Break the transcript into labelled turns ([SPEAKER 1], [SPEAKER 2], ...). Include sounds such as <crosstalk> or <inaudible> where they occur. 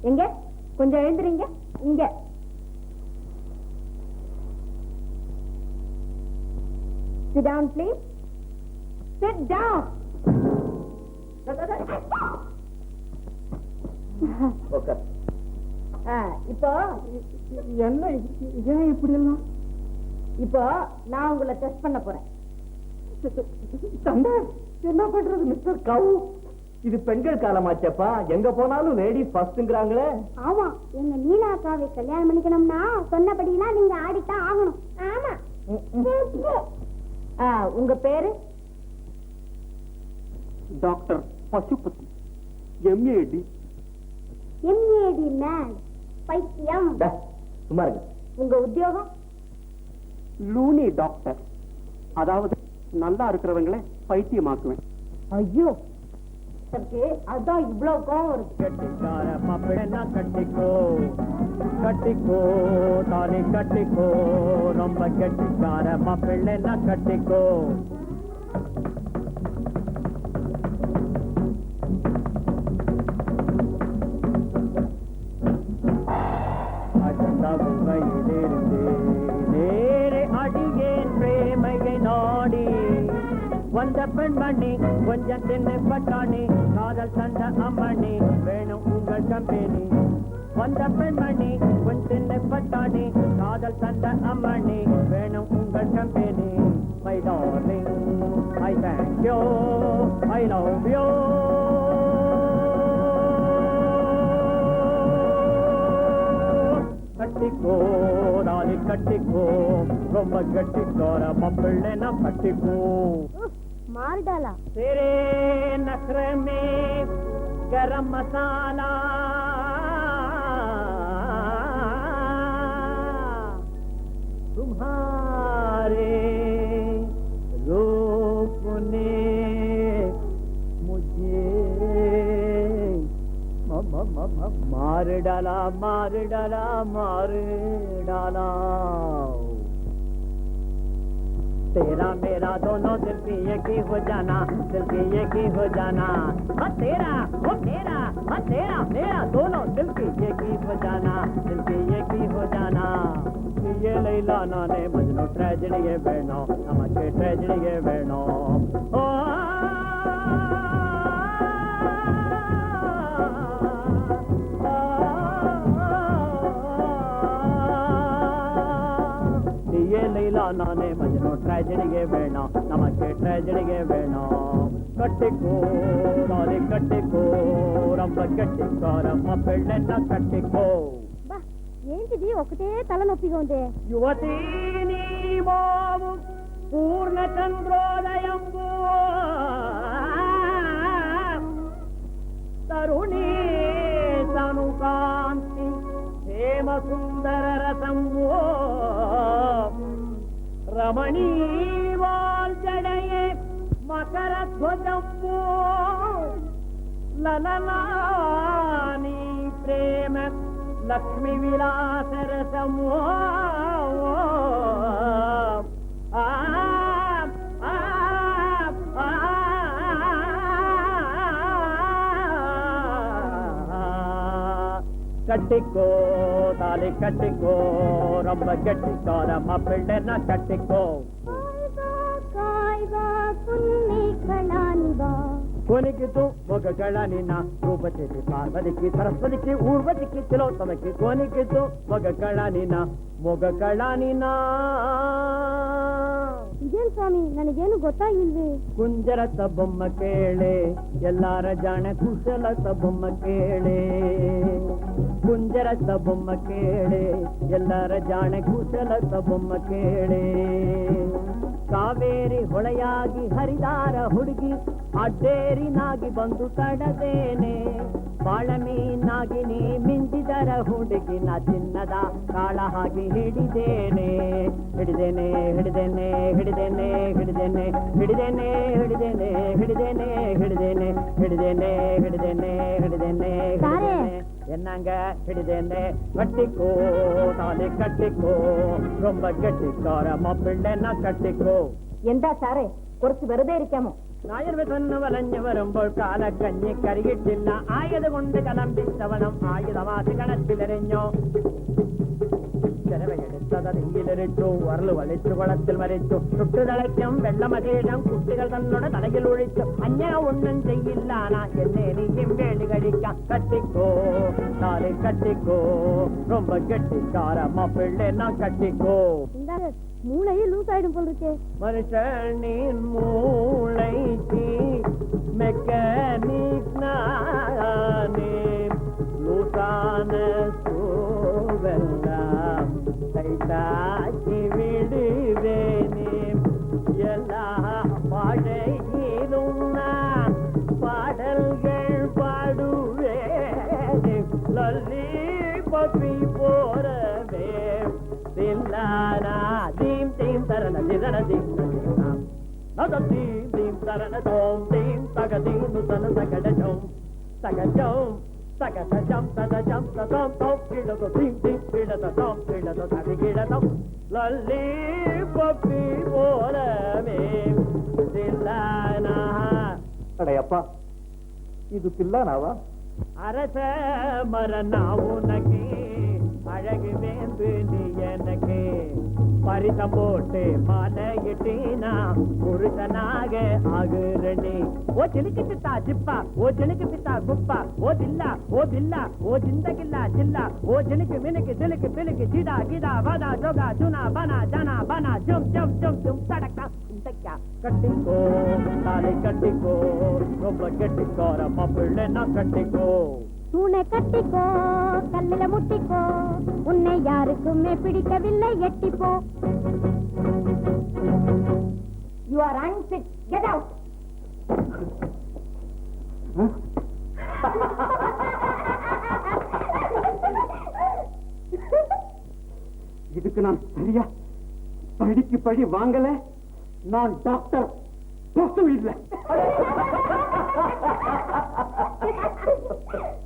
[SPEAKER 1] எங்க? கொஞ்சம் எழுந்துறீங்க. இங்க. Sit down, please. Sit down.
[SPEAKER 2] உட்கார்.
[SPEAKER 1] ஆ, இப்போ
[SPEAKER 2] என்ன ஏன் இப்படி எல்லாம்
[SPEAKER 1] இப்போ நான் உங்களை டெஸ்ட் பண்ண போறேன்.
[SPEAKER 2] என்ன பண்றது மிஸ்டர் கவு? இது பெண்கள் காலமாச்சப்பா. எங்க போனாலும் லேடிஸ் ஃபர்ஸ்ட்ங்கறாங்களே
[SPEAKER 3] ஆமா எங்க நீலா அக்காவை கல்யாணம் பண்ணிக்கணும்னா சொன்னபடியெல்லாம் நீங்க ஆடித்தான் ஆகணும். ஆமா.
[SPEAKER 1] ஆ, உங்க பேரு?
[SPEAKER 2] Doctor Pasupathi
[SPEAKER 3] M A D M A D man பைத்தியம்.
[SPEAKER 2] சும்மா இருங்க.
[SPEAKER 1] உங்க உத்தியோகம்?
[SPEAKER 2] Loony doctor. அதாவது நல்லா இருக்கிறவங்களே பைத்தியமாக்குவேன்.
[SPEAKER 1] ஐயோ கட்டிக்கே அதான் இவ்வளோ கோவம் இருக்கு
[SPEAKER 2] கட்டிக்கார பாப்பிடனா கட்டிக்கோ கட்டிக்கோ தாலி கட்டிக்கோ ரொம்ப கட்டிக்கார மாப்பிள்ளைனா கட்டிக்கோ அடந்தா உங்க இடேருந்து வந்த பெண்மணி கொஞ்சம் தின்னு பட்டாணி காதல் தந்த அம்மணி வேணும் உங்கள் கம்பெனி வந்த பெண்மணி கொஞ்சம் தின்னு பட்டாணி காதல் தந்த அம்மணி வேணும் உங்கள் company my darling I thank you I love you கட்டிக்கோ நாளை கட்டிக்கோ ரொம்ப கட்டிக்கோர மாப்பிள்ளைனா கட்டிக்கோ.
[SPEAKER 3] मार डाला।
[SPEAKER 2] तेरे नखरे में गरम मसाला। तुम्हारे रूप मुझे मार डाला मार डाला मार डाला। तेरा मेरा दोनों दिल की एक ही जाना, दिल की एक ही जाना। हाँ तेरा वो मेरा हाँ तेरा, मेरा दोनों दिल की एक ही हो जाना, दिल की एक ही हो जाना। ये लैला नाने मजनू ट्रेजडी है बहनों के ट्रेजडी है बहनों। ನಾನೇ ಮಜನು ಟ್ರಾಜಡಿಗೆ ಬೇಡ ನಮಕ್ಕೆ ಟ್ರಾಜಡಿಗೆ ಬೇಡ ಕಟ್ಟಿಕೋ ನಾಳೆ ಕಟ್ಟಿಕೋ ರಂಬ ಕಟ್ಟಿಕೋ ರಮ್ಮ ಬೆಳ್ಳೆನ್ನ ಕಟ್ಟಿಕೋ
[SPEAKER 3] బా ఏంటిది ఒకటే తలనొప్పిగా ఉంది
[SPEAKER 2] ಯುವತಿ ನೀವೋವು ಪೂರ್ಣ ಚಂದ್ರೋದಯಂಬು ತರುಣಿ రమణీ వాల్జడయే మకర ధ్వజము లలనాని ప్రేమ లక్ష్మి విలాసరసము. ఆ கட்டிக்கோ தாலி கட்டிக்கோ ரொம்ப கெட்டிக்காரமா பிள்ளைனா கட்டிக்கோ కొనికితూ ఒక కళని నా రూపతికి పార్వతికి
[SPEAKER 3] సరస్వతికి ఊర్వతికి తిలోత్తమకి
[SPEAKER 2] కొనికితూ ఒక కళని నా ಮೊಗ ಕಳಾನಿನ
[SPEAKER 3] ಇದೇನ್ ಸ್ವಾಮಿ ನನಗೇನು ಗೊತ್ತಾಗಿಲ್ವೇ
[SPEAKER 2] ಕುಂಜರತ ಬೊಮ್ಮ ಕೇಳೆ ಎಲ್ಲಾರ ಜಾಣ ಕುಶಲತ ಬೊಮ್ಮ ಕೇಳೆ ಕುಂಜರತ ಸಬೊಮ್ಮ ಕೇಳೆ ಎಲ್ಲರ ಜಾಣ ಕುಶಲ ಸಬೊಮ್ಮ ಕೇಳೆ ಕಾವೇರಿ ಹೊಳೆಯಾಗಿ ಹರಿದಾರ ಹುಡುಗಿ ಅಡ್ಡೇರಿನಾಗಿ ಬಂದು ತಡದೇನೆ ಬಾಳಮೀನಾಗಿ ನೀ ಮಿಂಚಿದರ ಹುಡುಗಿ ನಾ ಚಿನ್ನದ ಕಾಳ ಹಾಗೆ ಹಿಡಿದೇನೆ ಹಿಡಿದೇನೆ ಹಿಡಿದೇನೆ ಹಿಡಿದೇನೆ ಹಿಡಿದೇನೆ ಹಿಡಿದೇನೆ ಹಿಡಿದೇನೆ ಹಿಡಿದೇನೆ ಹಿಡಿದೇನೆ ಹಿಡಿದೇನೆ ಹಿಡಿದೇನೆ ಹಿಡಿದೇನೆ
[SPEAKER 3] ಸಾರೇ.
[SPEAKER 2] என்னங்க பிடிதேன்னு கட்டிக்கோ தாலி கட்டிக்கோ ரொம்ப கெட்டிக்கார மாப்பிள்ளைன்னா கட்டிக்கோ
[SPEAKER 1] എന്താ സാറേ കുറച്ച് വെറുതെ ഇരിക്കാമോ
[SPEAKER 2] നായർവ് തന്നു വലഞ്ഞു വരുമ്പോൾ കാലക്കഞ്ഞി കരുകിട്ടില്ല ആയത് കൊണ്ട് കലമ്പിച്ചവണം ആയുധമാക്കി കണത്തിലെറിഞ്ഞോ கதியிலிருட்டோ வரலு வலிற்று குளத்தில் மறைச்சோ சுற்றுதலைக்கும் வெள்ளமதேடம் குட்டிகள் தன்னோட தலையில் ஒழிச்சோ அண்ணா ஒன்னும் செய்யலானா என்ன நீயும் வேண்டு கழிக்கான் கட்டிக்கோ நாளை கட்டிக்கோ ரொம்ப கெட்டிக்காரமா பிள்ளை நான் கட்டிக்கோ
[SPEAKER 3] மூளையே லூஸ் ஆயிடும் போல் இருக்கே
[SPEAKER 2] மெக்கானிக் நான் dana ding Nada ding ding darana dom ding saga ding nu dana saga da dom saga dom saga da jam da da jam da dom dom gila da ding ding gila da dom gila da da gila da lalli papi me dillana ಅಡೆಯಪ್ಪ
[SPEAKER 4] ಇದು ಪಿಲ್ಲನಾವ ಅರಸ
[SPEAKER 2] ಮರ ನಾವು ನಗೆ அழகு வேந்து நீ எனக்கு பரிசம் போட்டு மாலையிட்டீனா புருஷனாக ஆகுறனே. ஓ சிலுக்கு பித்தா ஜிப்பா ஓ ஜினுக்கு பித்தா குப்பா ஓ தில்லா ஓ தில்லா ஓ ஜிந்தகில்லா ஜில்லா ஓ ஜினுக்கு மினுக்கு திலுக்கு பிலுக்கு ஜிடா கிடா வாதா ஜோகா சுனா பனா ஜனா பனா ஜும் ஜும் ஜும் ஜும் சடக்கா இந்தக்கா கட்டிக்கோ தாலை கட்டிக்கோ ரொம்ப கெட்டிக்கோர மாப்பிள்ளை நான் கட்டிக்கோ.
[SPEAKER 3] தூணை கட்டிக்கோ கல்லுல முட்டிக்கோ. உன்னை யாருக்குமே பிடிக்கவில்லை எட்டிப்போ.
[SPEAKER 1] You are unfit get out
[SPEAKER 4] இதுக்கு நான் சரியா பழிக்கு பழி வாங்கல? நான் டாக்டர் போஸ்ட் <laughs>